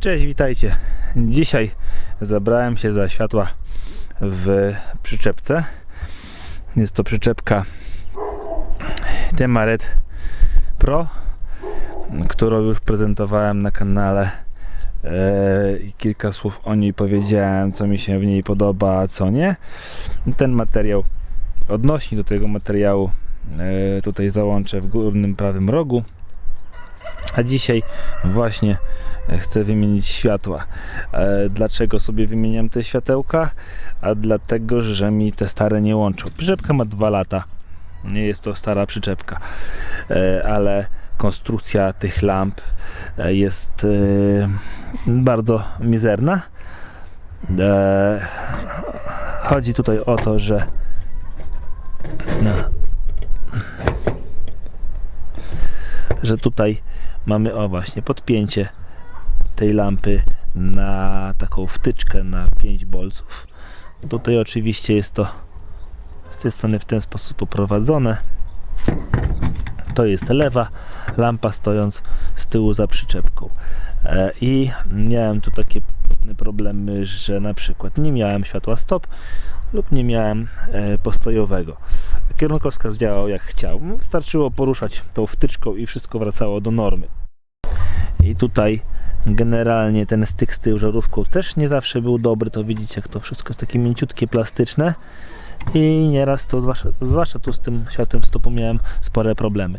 Cześć, witajcie. Dzisiaj zabrałem się za światła w przyczepce. Jest to przyczepka Temaret Pro, którą już prezentowałem na kanale. E, kilka słów o niej powiedziałem, co mi się w niej podoba, a co nie. Ten materiał odnośnik do tego materiału e, tutaj załączę w górnym prawym rogu. A dzisiaj właśnie chcę wymienić światła. E, Dlaczego sobie wymieniam te światełka? A dlatego, że mi te stare nie łączą. Przyczepka ma 2 lata. Nie jest to stara przyczepka, E, ale konstrukcja tych lamp e, jest bardzo mizerna. Chodzi tutaj o to, że no, że tutaj mamy o właśnie podpięcie tej lampy na taką wtyczkę na 5 bolców. Tutaj oczywiście jest to z tej strony w ten sposób poprowadzone. To jest lewa lampa stojąc z tyłu za przyczepką. E, I miałem tu takie problemy, że na przykład nie miałem światła stop lub nie miałem e, postojowego. Kierunkowskaz działał jak chciał. Wystarczyło poruszać tą wtyczką i wszystko wracało do normy. I tutaj generalnie ten styk z tyłu żarówką też nie zawsze był dobry. To widzicie, jak to wszystko jest takie mięciutkie, plastyczne. I nieraz to, zwłaszcza, zwłaszcza tu z tym światłem stopu miałem spore problemy.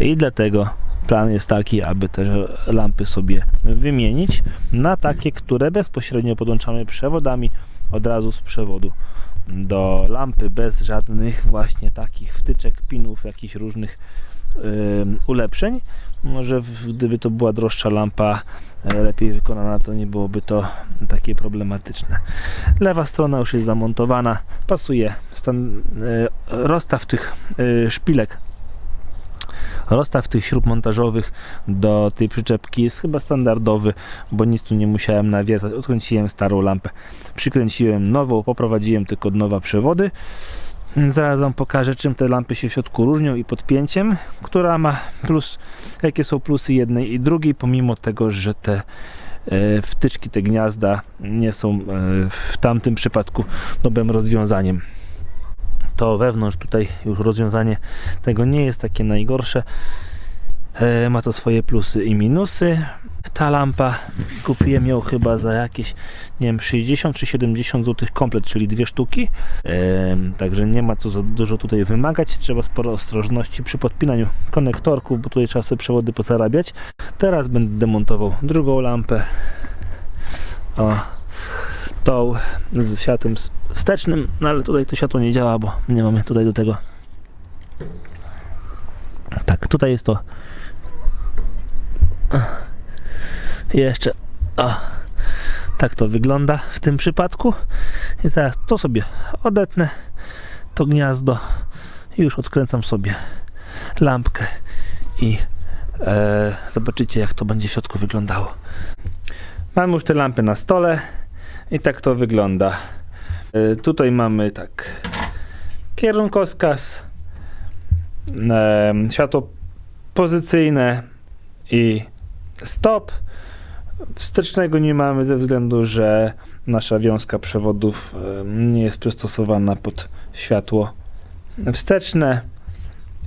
I dlatego plan jest taki, aby te lampy sobie wymienić na takie, które bezpośrednio podłączamy przewodami od razu z przewodu do lampy bez żadnych właśnie takich wtyczek, pinów, jakichś różnych ulepszeń. Może gdyby to była droższa lampa, e, lepiej wykonana, to nie byłoby to takie problematyczne. Lewa strona już jest zamontowana, pasuje stan, e, rozstaw tych e, szpilek Rozstaw tych śrub montażowych do tej przyczepki jest chyba standardowy, bo nic tu nie musiałem nawiedzać. Odkręciłem starą lampę, przykręciłem nową, poprowadziłem tylko od nowa przewody. Zaraz Wam pokażę, czym te lampy się w środku różnią i podpięciem, która ma plus, jakie są plusy jednej i drugiej, pomimo tego, że te e, wtyczki, te gniazda nie są e, w tamtym przypadku dobrym rozwiązaniem to wewnątrz tutaj już rozwiązanie tego nie jest takie najgorsze. E, Ma to swoje plusy i minusy. Ta lampa kupiłem ją chyba za jakieś nie wiem 60 czy 70 zł komplet, czyli dwie sztuki. E, Także nie ma co za dużo tutaj wymagać. Trzeba sporo ostrożności przy podpinaniu konektorków, bo tutaj trzeba sobie przewody pozarabiać. Teraz będę demontował drugą lampę. O, tą z światłem wstecznym, no ale tutaj to światło nie działa, bo nie mamy tutaj do tego. Tak, tutaj jest to jeszcze. O, tak to wygląda w tym przypadku. I zaraz to sobie odetnę. To gniazdo. Już odkręcam sobie lampkę i e, zobaczycie jak to będzie w środku wyglądało. Mam już te lampy na stole i tak to wygląda. E, Tutaj mamy tak kierunkowskaz, em, światło pozycyjne i stop. Wstecznego nie mamy ze względu, że nasza wiązka przewodów nie jest przystosowana pod światło wsteczne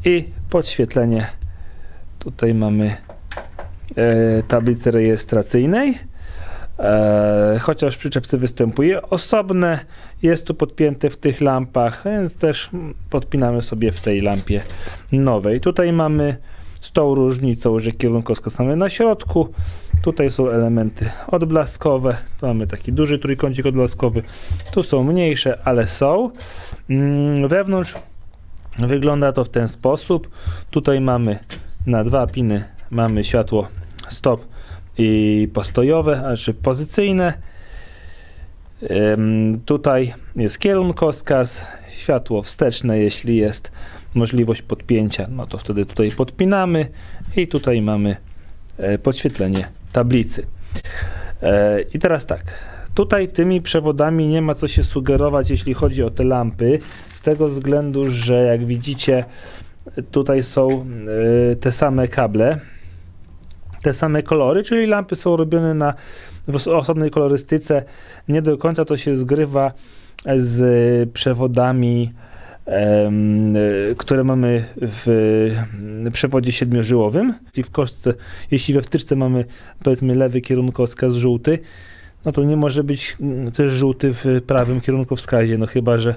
i podświetlenie. Tutaj mamy e, tablicy rejestracyjnej. E, chociaż w przyczepce występuje osobne, jest tu podpięte w tych lampach, więc też podpinamy sobie w tej lampie nowej. Tutaj mamy z tą różnicą, że kierunkowskaz mamy na środku. Tutaj są elementy odblaskowe. Tu mamy taki duży trójkącik odblaskowy. Tu są mniejsze, ale są. Mm, Wewnątrz wygląda to w ten sposób. Tutaj mamy na dwa piny mamy światło stop i postojowe, znaczy pozycyjne. Tutaj jest kierunkowskaz, światło wsteczne, jeśli jest możliwość podpięcia, no to wtedy tutaj podpinamy i tutaj mamy e, podświetlenie tablicy. E, I teraz tak, tutaj tymi przewodami nie ma co się sugerować, jeśli chodzi o te lampy, z tego względu, że jak widzicie, tutaj są e, te same kable, te same kolory, czyli lampy są robione na w os- osobnej kolorystyce. Nie do końca to się zgrywa z przewodami, które mamy w przewodzie siedmiożyłowym. Czyli w kostce, jeśli we wtyczce mamy powiedzmy lewy kierunkowskaz żółty, no to nie może być mm, też żółty w prawym kierunkowskazie, no chyba, że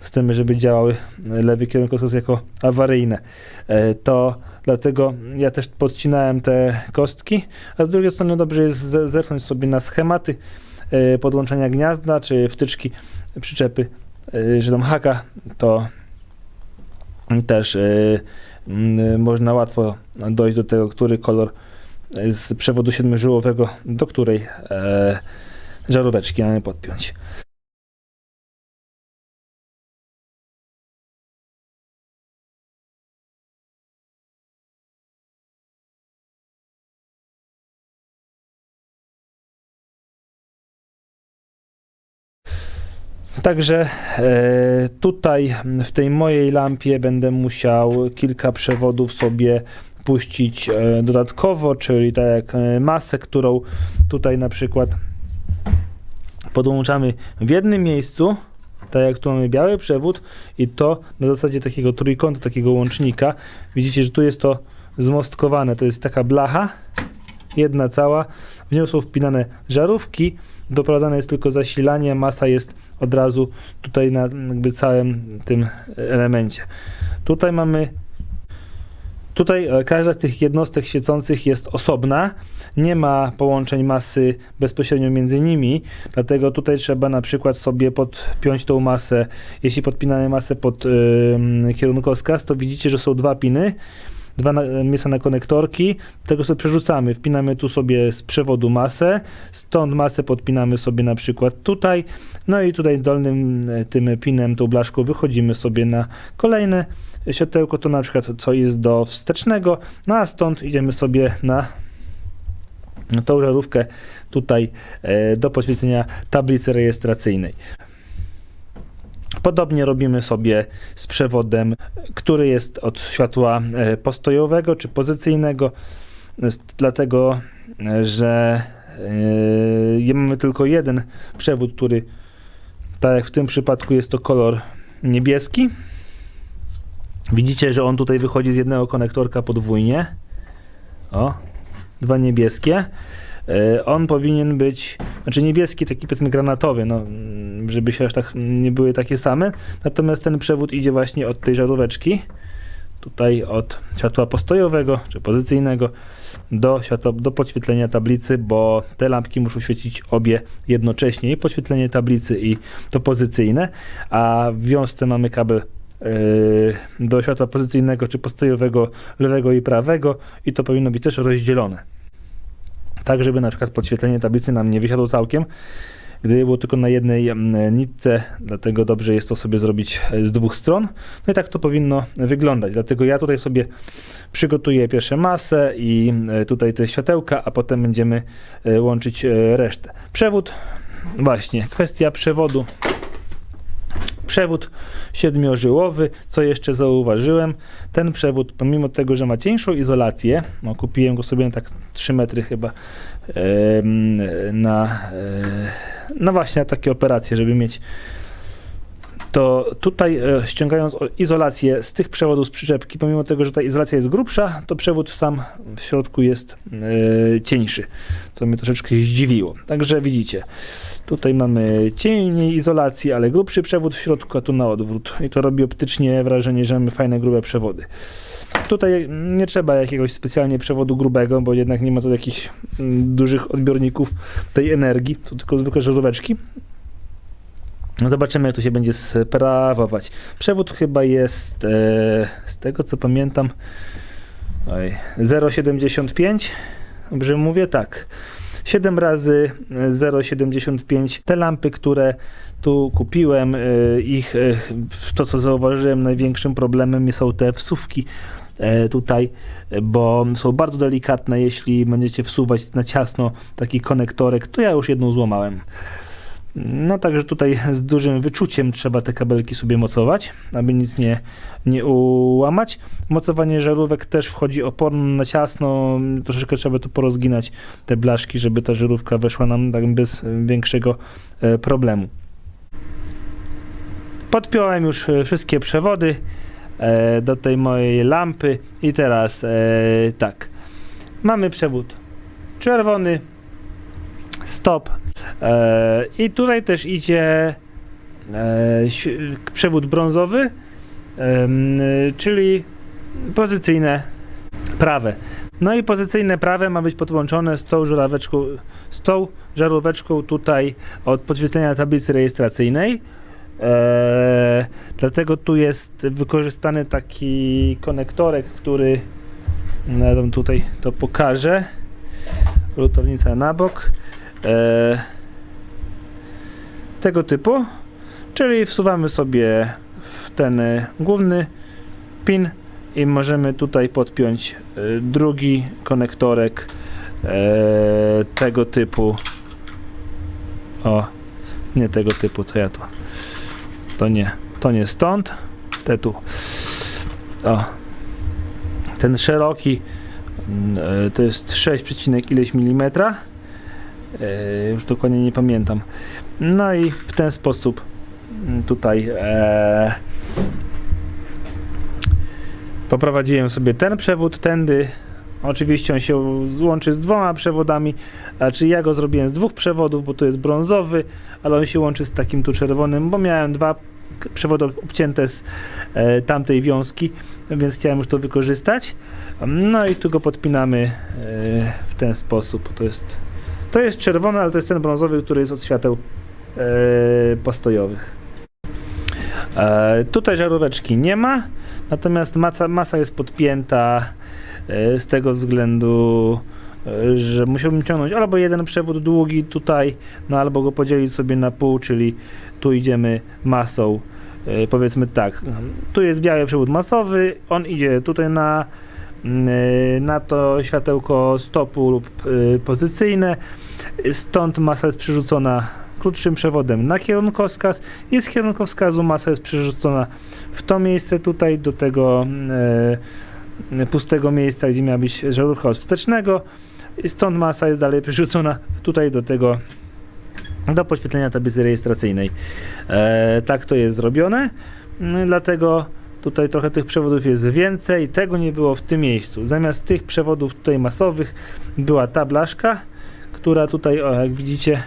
chcemy, żeby działały lewy kierunkowskaz jako awaryjne. E, To dlatego ja też podcinałem te kostki, a z drugiej strony dobrze jest ze- zerknąć sobie na schematy e, podłączenia gniazda, czy wtyczki, przyczepy, że tam haka, to też mm, można łatwo dojść do tego, który kolor e, z przewodu siedmiożyłowego, do której e, żaróweczki mamy podpiąć. Także e, tutaj w tej mojej lampie będę musiał kilka przewodów sobie puścić e, dodatkowo, czyli tak jak e, masę, którą tutaj na przykład podłączamy w jednym miejscu, tak jak tu mamy biały przewód i to na zasadzie takiego trójkąta, takiego łącznika. Widzicie, że tu jest to zmostkowane, to jest taka blacha, jedna cała, w nią są wpinane żarówki, doprowadzane jest tylko zasilanie, masa jest od razu tutaj na jakby całym tym elemencie. Tutaj mamy Tutaj e, każda z tych jednostek świecących jest osobna, nie ma połączeń masy bezpośrednio między nimi, dlatego tutaj trzeba na przykład sobie podpiąć tą masę. Jeśli podpinamy masę pod ym, kierunkowskaz, to widzicie, że są dwa piny, dwa na, mieszane konektorki, tego sobie przerzucamy, wpinamy tu sobie z przewodu masę, stąd masę podpinamy sobie na przykład tutaj, no i tutaj dolnym e, tym pinem, tą blaszką wychodzimy sobie na kolejne światełko, to na przykład co jest do wstecznego, no a stąd idziemy sobie na tą żarówkę tutaj e, do poświecenia tablicy rejestracyjnej. Podobnie robimy sobie z przewodem, który jest od światła e, postojowego czy pozycyjnego, dlatego, e, że e, mamy tylko jeden przewód, który tak jak w tym przypadku jest to kolor niebieski. Widzicie, że on tutaj wychodzi z jednego konektorka podwójnie. O, dwa niebieskie. E, On powinien być, znaczy niebieski, taki powiedzmy granatowy, no, żeby się aż tak nie były takie same. Natomiast ten przewód idzie właśnie od tej żaróweczki, tutaj od światła postojowego czy pozycyjnego do, światła, do podświetlenia tablicy, bo te lampki muszą świecić obie jednocześnie, i podświetlenie tablicy i to pozycyjne, a w wiązce mamy kabel yy, do światła pozycyjnego czy postojowego lewego i prawego i to powinno być też rozdzielone. Tak, żeby na przykład podświetlenie tablicy nam nie wysiadło całkiem, gdyby było tylko na jednej mm, nitce, dlatego dobrze jest to sobie zrobić e, z dwóch stron. No i tak to powinno wyglądać. Dlatego ja tutaj sobie przygotuję pierwsze masę i e, tutaj te światełka, a potem będziemy e, łączyć resztę. Przewód, właśnie, kwestia przewodu. Przewód siedmiożyłowy, co jeszcze zauważyłem, ten przewód, pomimo tego, że ma cieńszą izolację, no kupiłem go sobie na tak 3 metry chyba, em, na, e, no właśnie na takie operacje, żeby mieć to tutaj e, ściągając izolację z tych przewodów z przyczepki, pomimo tego, że ta izolacja jest grubsza, to przewód sam w środku jest e, cieńszy, co mnie troszeczkę zdziwiło. Także widzicie, tutaj mamy cień izolacji, ale grubszy przewód w środku, a tu na odwrót. I to robi optycznie wrażenie, że mamy fajne, grube przewody. Tutaj nie trzeba jakiegoś specjalnie przewodu grubego, bo jednak nie ma tu jakichś mm, dużych odbiorników tej energii, to tylko zwykłe żaróweczki. Zobaczymy, jak to się będzie sprawować. Przewód chyba jest, e, z tego co pamiętam, oj, 0,75. Dobrze mówię? Tak. 7 razy e, 0,75. Te lampy, które tu kupiłem, e, ich, e, to co zauważyłem, największym problemem są te wsówki e, tutaj, e, bo są bardzo delikatne. Jeśli będziecie wsuwać na ciasno taki konektorek, to ja już jedną złamałem No także tutaj z dużym wyczuciem trzeba te kabelki sobie mocować, aby nic nie, nie ułamać. Mocowanie żarówek też wchodzi oporno na ciasno, troszeczkę trzeba tu porozginać te blaszki, żeby ta żarówka weszła nam tak bez większego e, problemu. Podpiąłem już e, wszystkie przewody e, do tej mojej lampy i teraz tak, mamy przewód czerwony, stop e, i tutaj też idzie e, przewód brązowy, czyli pozycyjne prawe. No i pozycyjne prawe ma być podłączone z tą żaróweczką, z tą żaróweczką tutaj od podświetlenia tablicy rejestracyjnej. Eee, dlatego tu jest wykorzystany taki konektorek, który no, tutaj to pokażę. Lutownica na bok. Eee, tego typu. Czyli wsuwamy sobie w ten e, główny pin i możemy tutaj podpiąć e, drugi konektorek e, tego typu. O, nie tego typu, co ja tu. To nie, to nie stąd, te tu. O, ten szeroki mm, e, to jest 6, ileś milimetra. E, Już dokładnie nie pamiętam. No i w ten sposób mm, tutaj e, poprowadziłem sobie ten przewód tędy. Oczywiście on się złączy z dwoma przewodami, a czy ja go zrobiłem z dwóch przewodów, bo to jest brązowy, ale on się łączy z takim tu czerwonym, bo miałem dwa przewody obcięte z e, tamtej wiązki, więc chciałem już to wykorzystać. No i tu go podpinamy e, w ten sposób. To jest, to jest czerwony, ale to jest ten brązowy, który jest od świateł e, postojowych. E, tutaj żaróweczki nie ma, natomiast masa, masa jest podpięta e, z tego względu, że musiałbym ciągnąć albo jeden przewód długi tutaj, no albo go podzielić sobie na pół, czyli tu idziemy masą, powiedzmy tak, tu jest biały przewód masowy, on idzie tutaj na na to światełko stopu lub e, pozycyjne, stąd masa jest przerzucona krótszym przewodem na kierunkowskaz. I z kierunkowskazu masa jest przerzucona w to miejsce tutaj do tego e, pustego miejsca, gdzie miała być żarówka od wstecznego i stąd masa jest dalej przerzucona tutaj do tego do podświetlenia tablicy rejestracyjnej. E, tak to jest zrobione, mm, dlatego tutaj trochę tych przewodów jest więcej, tego nie było w tym miejscu. Zamiast tych przewodów tutaj masowych była ta blaszka, która tutaj, o jak widzicie,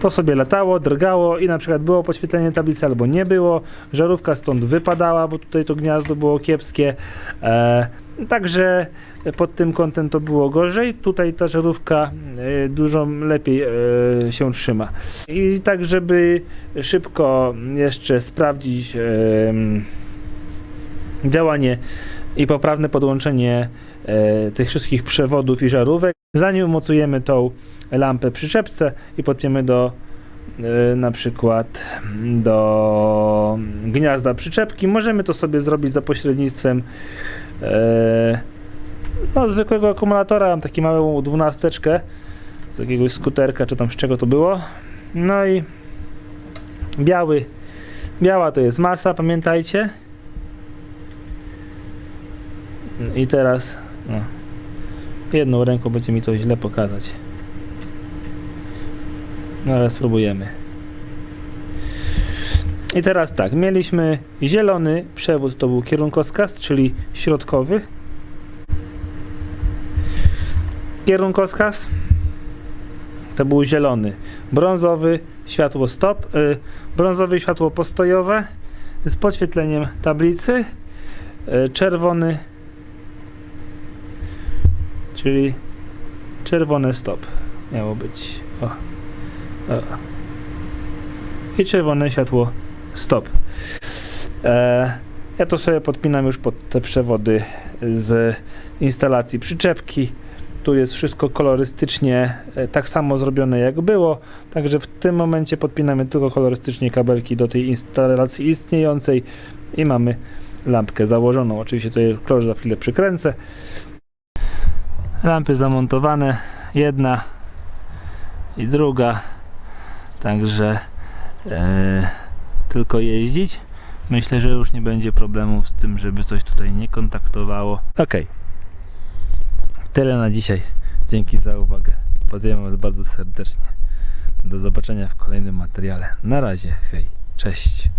to sobie latało, drgało i na przykład było podświetlenie tablicy albo nie było. Żarówka stąd wypadała, bo tutaj to gniazdo było kiepskie. E, także pod tym kątem to było gorzej. Tutaj ta żarówka e, dużo lepiej e, się trzyma. I tak, żeby szybko jeszcze sprawdzić em, działanie i poprawne podłączenie e, tych wszystkich przewodów i żarówek. Zanim umocujemy tą lampę przy czepce i podpiemy do e, na przykład do gniazda przyczepki, możemy to sobie zrobić za pośrednictwem e, no, zwykłego akumulatora. Mam taki małą dwunasteczkę z jakiegoś skuterka, czy tam z czego to było. No i biały, biała to jest masa, pamiętajcie. I teraz no, jedną ręką będzie mi to źle pokazać. No ale spróbujemy. I teraz tak, mieliśmy zielony przewód, to był kierunkowskaz, czyli środkowy. Kierunkowskaz to był zielony. Brązowy światło stop, y, brązowy światło postojowe z podświetleniem tablicy. Y, czerwony czyli czerwone stop miało być. O. O. I czerwone światło stop. E, ja to sobie podpinam już pod te przewody z instalacji przyczepki. Tu jest wszystko kolorystycznie e, tak samo zrobione jak było, także w tym momencie podpinamy tylko kolorystycznie kabelki do tej instalacji istniejącej i mamy lampkę założoną. Oczywiście tutaj kolor za chwilę przykręcę. Lampy zamontowane, jedna i druga. Także e, tylko jeździć. Myślę, że już nie będzie problemów z tym, żeby coś tutaj nie kontaktowało. Ok. Tyle na dzisiaj. Dzięki za uwagę. Pozdrawiam Was bardzo serdecznie. Do zobaczenia w kolejnym materiale. Na razie. Hej. Cześć.